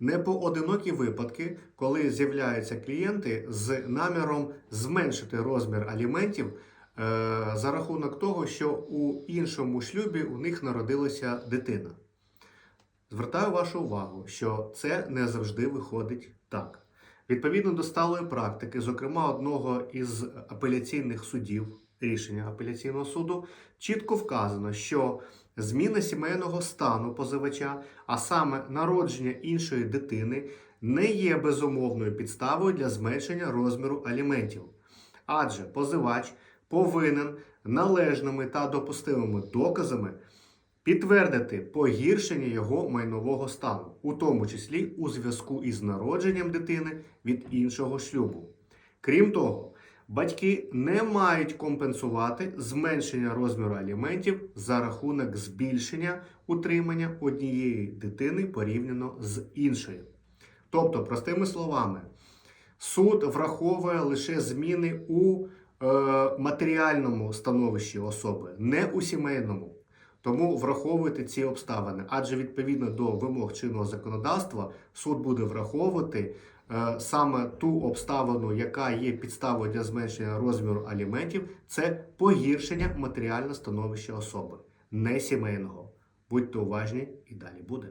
непоодинокі випадки, коли з'являються клієнти з наміром зменшити розмір аліментів е, за рахунок того, що у іншому шлюбі у них народилася дитина. Звертаю вашу увагу, що це не завжди виходить так. Відповідно до сталої практики, зокрема одного із апеляційних судів, рішення апеляційного суду, чітко вказано, що зміна сімейного стану позивача, а саме народження іншої дитини, не є безумовною підставою для зменшення розміру аліментів. Адже позивач повинен належними та допустимими доказами підтвердити погіршення його майнового стану, у тому числі у зв'язку із народженням дитини від іншого шлюбу. Крім того, батьки не мають компенсувати зменшення розміру аліментів за рахунок збільшення утримання однієї дитини порівняно з іншою. Тобто, простими словами, суд враховує лише зміни у е, матеріальному становищі особи, не у сімейному. Тому враховуйте ці обставини, адже відповідно до вимог чинного законодавства суд буде враховувати е, саме ту обставину, яка є підставою для зменшення розміру аліментів, це погіршення матеріального становища особи, не сімейного. Будьте уважні і далі буде.